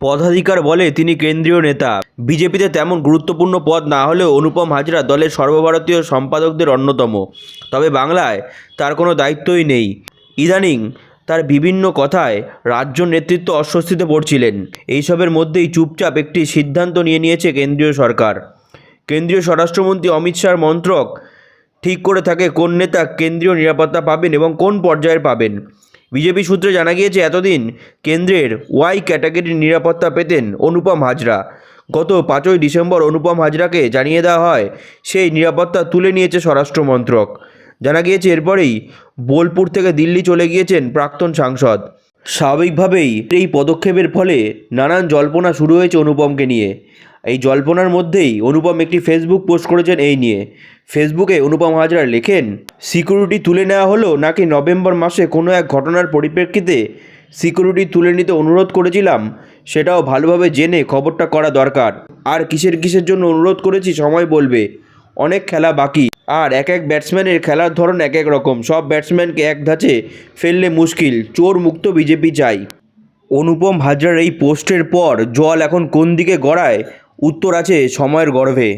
পদাধিকার বলে তিনি কেন্দ্রীয় নেতা। বিজেপিতে তেমন গুরুত্বপূর্ণ পদ না হলেও অনুপম হাজরা দলের সর্বভারতীয় সম্পাদকদের অন্যতম। তবে বাংলায় তার কোনো দায়িত্বই নেই। ইদানিং তার বিভিন্ন কথায় রাজ্য নেতৃত্ব অস্বস্তিতে পড়ছিলেন। এইসবের মধ্যেই চুপচাপ একটি সিদ্ধান্ত নিয়ে নিয়েছে কেন্দ্রীয় সরকার। কেন্দ্রীয় স্বরাষ্ট্রমন্ত্রী অমিত শাহর মন্ত্রক ঠিক করে থাকে কোন নেতা কেন্দ্রীয় নিরাপত্তা পাবেন এবং কোন পর্যায়ের পাবেন। বিজেপি সূত্রে জানা গিয়েছে, এতদিন কেন্দ্রের ওয়াই ক্যাটাগরির নিরাপত্তা পেতেন অনুপম হাজরা। গত পাঁচই ডিসেম্বর অনুপম হাজরাকে জানিয়ে দেওয়া হয়, সেই নিরাপত্তা তুলে নিয়েছে স্বরাষ্ট্র মন্ত্রক। জানা গিয়েছে, এরপরেই বোলপুর থেকে দিল্লি চলে গিয়েছেন প্রাক্তন সাংসদ। স্বাভাবিকভাবেই এই পদক্ষেপের ফলে নানান জল্পনা শুরু হয়েছে অনুপমকে নিয়ে। এই জল্পনার মধ্যেই অনুপম একটি ফেসবুক পোস্ট করেছেন এই নিয়ে। ফেসবুকে অনুপম হাজরা লেখেন সিকিউরিটি তুলে নেওয়া হলো নাকি নভেম্বর মাসে কোনো এক ঘটনার পরিপ্রেক্ষিতে সিকিউরিটি তুলে নিতে অনুরোধ করেছিলাম? সেটাও ভালোভাবে জেনে খবরটা করা দরকার। আর কিসের কিসের জন্য অনুরোধ করেছি সময় বলবে। অনেক খেলা বাকি। আর এক এক ব্যাটসম্যানের খেলার ধরন এক এক রকম। সব ব্যাটসম্যানকে এক ধাঁচে ফেললে মুশকিল। চোর মুক্ত বিজেপি চাই। অনুপম হাজরার এই পোস্টের পর জল এখন কোন দিকে গড়ায়? উত্তর আছে সময়ের গর্ভে।